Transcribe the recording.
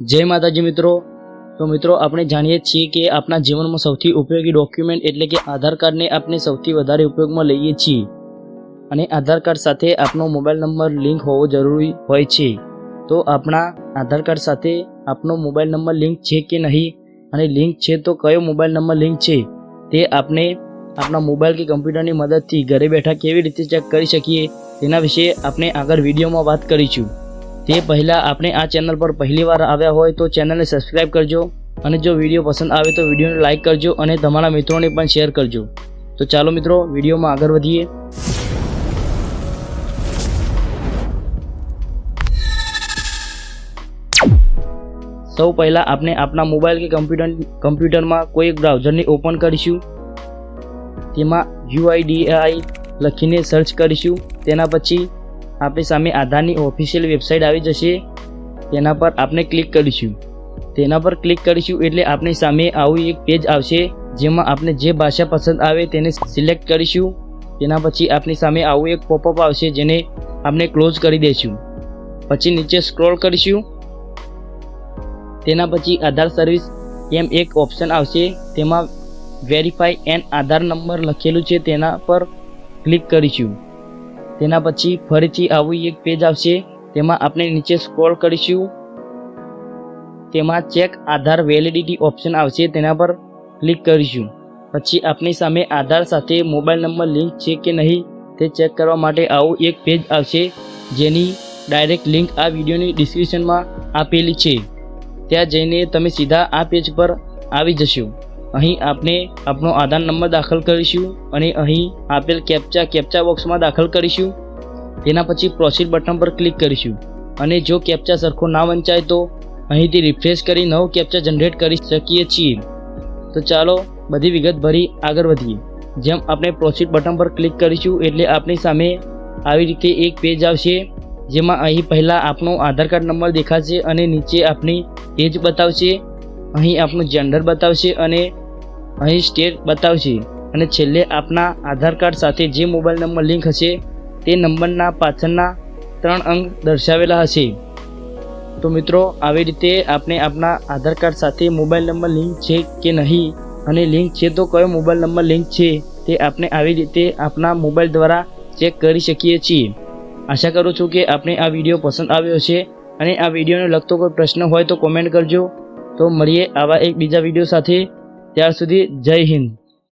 જય માતાજી મિત્રો. તો મિત્રો, આપણે જાણીએ છીએ કે આપણા જીવનમાં સૌથી ઉપયોગી ડોક્યુમેન્ટ એટલે કે આધાર કાર્ડને આપણે સૌથી વધારે ઉપયોગમાં લઈએ છીએ. અને આધાર કાર્ડ સાથે આપનો મોબાઈલ નંબર લિંક હોવો જરૂરી હોય છે. તો આપણા આધાર કાર્ડ સાથે આપનો મોબાઈલ નંબર લિંક છે કે નહીં? અને લિંક છે તો કયો મોબાઈલ નંબર લિંક છે? તે આપણે આપણા મોબાઈલ કે કમ્પ્યુટરની મદદથી ઘરે બેઠા કેવી રીતે ચેક કરી શકીએ? તેના વિશે આપણે આગળ વિડીયોમાં વાત કરીશું. તે પહેલાં આપણે આ ચેનલ પર પહેલીવાર આવ્યા હોય તો ચેનલને સબસ્ક્રાઈબ કરજો અને જો વીડિયો પસંદ આવે તો વિડીયોને લાઇક કરજો અને તમારા મિત્રોને પણ શેર કરજો. તો ચાલો મિત્રો, વિડીયોમાં આગળ વધીએ. સૌ પહેલાં આપણે આપણા મોબાઈલ કે કમ્પ્યુટર કમ્પ્યુટરમાં કોઈ બ્રાઉઝરને ઓપન કરીશું. તેમાં યુઆઈડીઆઈ લખીને સર્ચ કરીશું. તેના પછી આપણી સામે આધારની ઓફિશિયલ વેબસાઇટ આવી જશે. તેના પર આપણે ક્લિક કરીશું. તેના પર ક્લિક કરીશું એટલે આપણી સામે આવું એક પેજ આવશે, જેમાં આપણે જે ભાષા પસંદ આવે તેને સિલેક્ટ કરીશું. તેના પછી આપણી સામે આવું એક પોપઅપ આવશે, જેને આપણે ક્લોઝ કરી દઈશું. પછી નીચે સ્ક્રોલ કરીશું. તેના પછી આધાર સર્વિસ એમ એક ઓપ્શન આવશે, તેમાં વેરીફાઈ એન આધાર નંબર લખેલું છે, તેના પર ક્લિક કરીશું. તેના પછી ફરીથી આવું એક પેજ આવશે. તેમાં આપણે નીચે સ્ક્રોલ કરીશું. તેમાં ચેક આધાર વેલિડિટી ઓપ્શન આવશે, તેના પર ક્લિક કરીશું. પછી આપણી સામે આધાર સાથે મોબાઈલ નંબર લિંક છે કે નહીં, તે ચેક કરવા માટે આવું એક પેજ આવશે, જેની ડાયરેક્ટ લિંક આ વિડીયોની ડિસ્ક્રિપ્શનમાં આપેલી છે. ત્યાં જઈને તમે સીધા આ પેજ પર આવી જશો. અહીં આપણે આપણો આધાર નંબર દાખલ કરીશું અને અહીં આપેલ કેપ્ચા કેપ્ચા બોક્સમાં દાખલ કરીશું. તેના પછી પ્રોસીડ બટન પર ક્લિક કરીશું. અને જો કેપ્ચા સરખો ના વંચાય તો અહીંથી રિફ્રેશ કરી નવો કેપ્ચા જનરેટ કરી શકીએ છીએ. તો ચાલો બધી વિગત ભરી આગળ વધીએ. જેમ આપણે પ્રોસીડ બટન પર ક્લિક કરીશું એટલે આપણી સામે આવી રીતે એક પેજ આવશે, જેમાં અહીં પહેલાં આપણો આધાર કાર્ડ નંબર દેખાશે અને નીચે આપણી એજ બતાવશે. અહીં આપણું જેન્ડર બતાવશે અને અહીં સ્ટેટ બતાવશે અને છેલ્લે આપના આધાર કાર્ડ સાથે જે મોબાઈલ નંબર લિંક હશે, તે નંબરના પાછળના ત્રણ અંક દર્શાવેલા હશે. તો મિત્રો, આવી રીતે આપણે આપના આધાર કાર્ડ સાથે મોબાઈલ નંબર લિંક છે કે નહીં અને લિંક છે તો કયો મોબાઈલ નંબર લિંક છે, તે આપણે આવી રીતે આપના મોબાઈલ દ્વારા ચેક કરી શકીએ છીએ. આશા કરું છું કે આપણે આ વીડિયો પસંદ આવ્યો છે અને આ વિડીયોને લગતો કોઈ પ્રશ્ન હોય તો કોમેન્ટ કરજો. તો મળીએ આવા એક બીજા વીડિયો સાથે. ત્યાર સુધી જય હિન્દ.